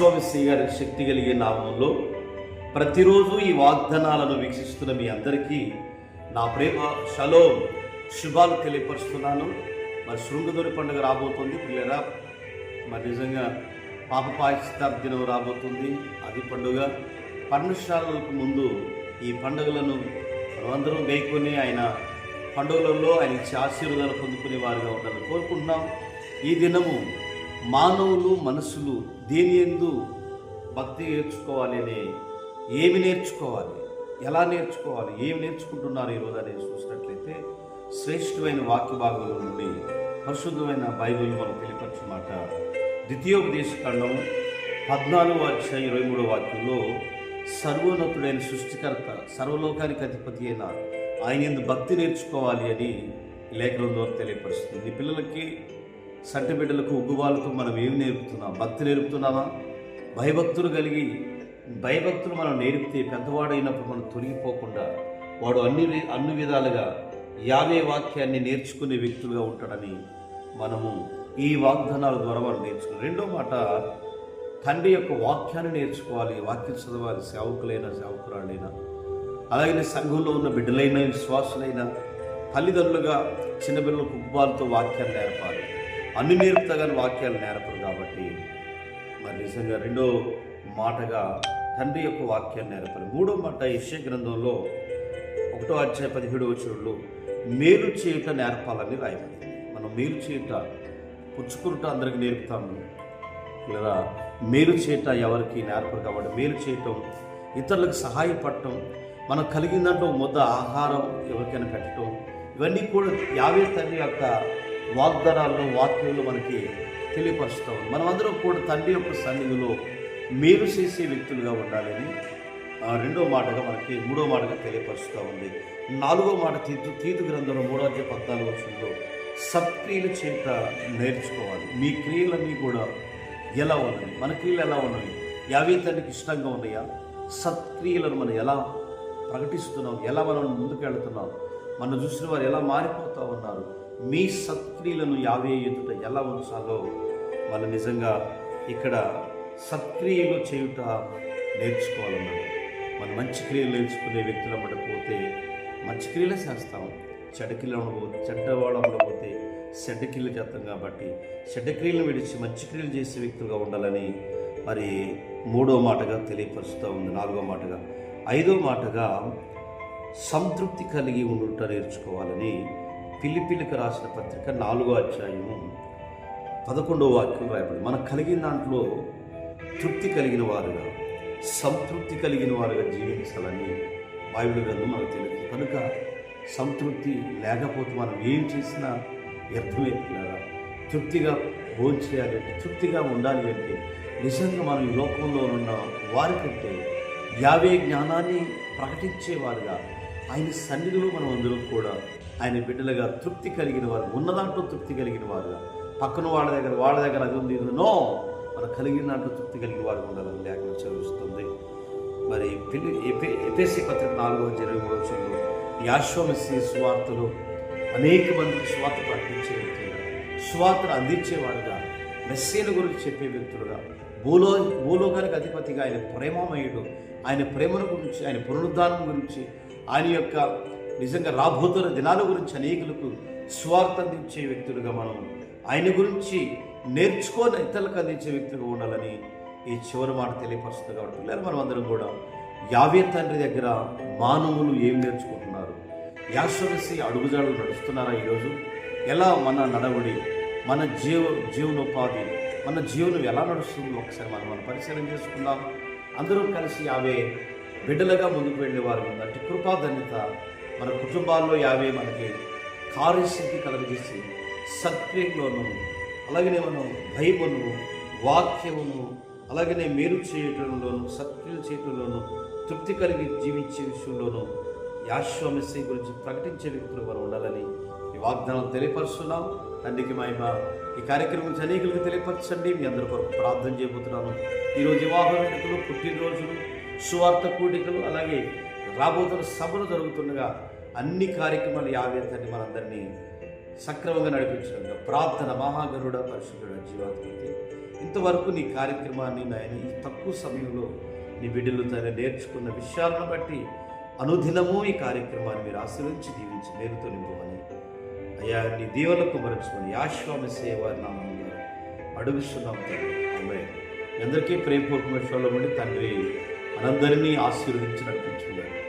యాశ్వమిస్సి గారి శక్తి కలిగే నామంలో ప్రతిరోజు ఈ వాగ్దానాలను వీక్షిస్తున్న మీ అందరికీ నా ప్రేమ షలో శుభాలు తెలియపరుస్తున్నాను. మరి శృంగదూరి పండుగ రాబోతుంది పిల్లరా. మరి నిజంగా పాప పాకిస్తాన్ దినం రాబోతుంది. అది పండుగ. పర్ణశాలలకు ముందు ఈ పండుగలను మనమందరం వేయకొని ఆయన పండుగలలో ఆయన ఇచ్చే ఆశీర్వాదాలు పొందుకునే వారుగా ఉండాలని కోరుకుంటున్నాం. ఈ దినము మానవులు మనసులు దేని ఎందు భక్తి నేర్చుకోవాలి అనే ఏమి నేర్చుకోవాలి ఎలా నేర్చుకోవాలి ఏమి నేర్చుకుంటున్నారు ఈరోజు అనేది చూసినట్లయితే శ్రేష్టమైన వాక్య భాగంలో నుండి పరిశుద్ధమైన బైబిల్ మనం తెలియపరిచిన మాట ద్వితీయోపదేశ ఖండం పద్నాలుగు అధ్యాయం ఇరవై మూడో వాక్యంలో సర్వోన్నతుడైన సృష్టికర్త సర్వలోకానికి అధిపతి అయిన ఆయన ఎందు భక్తి నేర్చుకోవాలి అని ఈ లేఖనం ద్వారా తెలియపరుస్తుంది పిల్లలకి సంటి బిడ్డలకు ఉగ్గువాళ్ళతో మనం ఏమి నేర్పుతున్నాం? భక్తి నేర్పుతున్నామా భయభక్తులు కలిగి భయభక్తులు మనం నేర్పితే పెద్దవాడైనప్పుడు మనం తొలగిపోకుండా వాడు అన్ని అన్ని విధాలుగా యావే వాక్యాన్ని నేర్చుకునే వ్యక్తులుగా ఉంటాడని మనము ఈ వాగ్దానాల ద్వారా మనం నేర్చుకున్నాం. రెండో మాట తండ్రి యొక్క వాక్యాన్ని నేర్చుకోవాలి వాక్యం చదవాలి సేవకులైన సేవకురాలైనా అలాగే సంఘంలో ఉన్న బిడ్డలైన విశ్వాసులైన తల్లిదండ్రులుగా చిన్నపిల్లలకు ఉగ్బాలతో వాక్యాన్ని నేర్పాలి. అన్ని నేర్పుతా కానీ వాక్యాలు నేర్పరు కాబట్టి మరి నిజంగా రెండో మాటగా తండ్రి యొక్క వాక్యాన్ని నేర్పరు. మూడో మాట యశ్య గ్రంథంలో ఒకటో అధ్యాయ పదిహేడు వచనంలో మేలు చేయుట నేర్పాలని రాయబడింది. మనం మేలు చేయుట పుచ్చుకురుట అందరికి నేర్పుతాము లేదా మేలు చేయట ఎవరికి నేర్పరు కాబట్టి మేలు చేయటం ఇతరులకు సహాయపడటం మనం కలిగిన దాంట్లో ఒక ముద్ద ఆహారం ఎవరికైనా పెట్టడం ఇవన్నీ కూడా యావే తండ్రి యొక్క వాగ్దానాలను వాక్యంలో మనకి తెలియపరుస్తాం మనమందరం కూడా తండ్రి యొక్క సన్నిధిలో మేలు చేసే వ్యక్తులుగా ఉండాలని రెండో మాటగా మనకి మూడో మాటగా తెలియపరుస్తూ ఉంది. నాలుగో మాట తీతు తీతు గ్రంథంలో మూడో అధ్యాయ పద్నాలుగు వచ్చంలో సత్క్రియల చేత నేర్చుకోవాలి. మీ క్రియలన్నీ కూడా ఎలా ఉన్నాయి మన క్రియలు ఎలా ఉన్నాయి యావే తండ్రికి ఇష్టంగా ఉన్నాయా? సత్క్రియలను మనం ఎలా ప్రకటిస్తున్నాం? ఎలా మనం ముందుకు వెళుతున్నాం మనం చూసిన వారు ఎలా మారిపోతూ ఉన్నారు? మీ సత్క్రియలను యావే ఎదుట ఎలా ఉంచాలో వాళ్ళు నిజంగా ఇక్కడ సత్క్రియలు చేయుట నేర్చుకోవాలన్నారు. మనం మంచి క్రియలు నేర్చుకునే వ్యక్తులు మాట పోతే మంచి క్రియలే చేస్తాం. చెడ్డ క్రియలు పోతే చెడ్డవాళ్ళంలో చేస్తాం కాబట్టి చెడ్డక్రియలు విడిచి మంచి క్రియలు చేసే వ్యక్తులుగా ఉండాలని మరి మూడో మాటగా తెలియపరుస్తూ ఉంది. నాలుగో మాటగా. ఐదో మాటగా సంతృప్తి కలిగి ఉండుట నేర్చుకోవాలని పిల్లిపిల్లికి రాసిన పత్రిక నాలుగో అధ్యాయము పదకొండవ వాక్యం రాయబడి మనకు కలిగిన దాంట్లో తృప్తి కలిగిన వారుగా సంతృప్తి కలిగిన వారుగా జీవించాలని బైబిల్ గ్రంథం మనకు తెలియదు. కనుక సంతృప్తి లేకపోతే మనం ఏం చేసినా వ్యర్థమైపోయినారా తృప్తిగా భోజనం అంటే తృప్తిగా ఉండాలి అంటే నిజంగా మనం ఈ లోకంలో ఉన్న వారికంటే యావే జ్ఞానాన్ని ప్రకటించేవారుగా ఆయన సన్నిధిలో మనం అందరం కూడా ఆయన బిడ్డలుగా తృప్తి కలిగిన వారు ఉన్న దాంట్లో తృప్తి కలిగిన వారుగా. పక్కన వాళ్ళ దగ్గర వాళ్ళ దగ్గర అది ఉంది నో. మన కలిగిన దాంట్లో తృప్తి కలిగిన వారు ఉండాలని లేఖనం చదివిస్తుంది మరి పిల్లి ఎపే ఎపేసి పత్రిక నాలుగో ఇరవై మూడో వచ్చంలో యాశ్వమసి స్వార్థలు అనేక మందికి స్వార్థ ప్రకటించే వ్యక్తులుగా స్వార్థను అందించేవారుగా మెస్సీని గురించి చెప్పే వ్యక్తులుగా భూలో భూలోకానికి అధిపతిగా ఆయన ప్రేమమయుడు ఆయన ప్రేమను గురించి ఆయన పునరుద్ధానం గురించి ఆయన యొక్క నిజంగా రాబోతున్న దినాల గురించి అనేకులకు స్వార్థ అందించే వ్యక్తులుగా మనం ఆయన గురించి నేర్చుకొని ఇతరులకు అందించే వ్యక్తులుగా ఉండాలని ఈ చివరి మాట తెలియపరుస్తుంది కాబట్టి పిల్లలు మనం అందరం కూడా యావే తండ్రి దగ్గర మానవులు ఏం నేర్చుకుంటున్నారు? యాశ్వరసి అడుగుజాడలు నడుస్తున్నారా ఈరోజు? ఎలా మన నడవడి మన జీవ జీవనోపాధి మన జీవనం ఎలా నడుస్తుందో ఒకసారి మనం మనం పరిశీలన చేసుకుందాం. అందరం కలిసి యావే బిడ్డలుగా ముందుకు వెళ్ళే వారు ఉందంటే కృపాధన్యత మన కుటుంబాల్లో యావే మనకి కార్యసిద్ధి కలగజేసి సత్క్రియలోను అలాగనే మనం భయమును వాక్యమును అలాగనే మేలు చేయటంలోను సత్క్రియలు చేయటంలోను తృప్తి కలిగి జీవించే విషయంలోనూ యాశ్వమస్య గురించి ప్రకటించే వ్యక్తులు మనం ఉండాలని ఈ వాగ్దానం తెలియపరుస్తున్నాం. తండ్రికి మహిమ. ఈ కార్యక్రమం గురించి అనేకులకు తెలియపరచండి. మీ అందరి కొరకు ప్రార్థన చేయబోతున్నాను. ఈరోజు వివాహ వేడుకలు పుట్టినరోజులు సువార్త కూడికలు అలాగే రాబోతున్న సభలు జరుగుతుండగా అన్ని కార్యక్రమాలు యావే మనందరినీ సక్రమంగా నడిపించడంగా ప్రార్థన మహాగరుడ పరిశుద్ధుడ జీవాధిపతి. ఇంతవరకు నీ కార్యక్రమాన్ని నాయన ఈ తక్కువ సమయంలో నీ బిడ్డలు తన నేర్చుకున్న విషయాలను బట్టి అనుదినము ఈ కార్యక్రమాన్ని మీరు ఆశ్రయించి దీవించి మేలుతో నింపమని. అయ్యా నీ దీవెనకు మరచుకొని యాశ్వామి సేవ నామంగా అడుగుస్తున్నాం తండ్రి. ఆమె అందరికీ ప్రేమపూర్వకమైన తండ్రి మనందరినీ ఆశీర్వదించి నడిపించుకున్నారు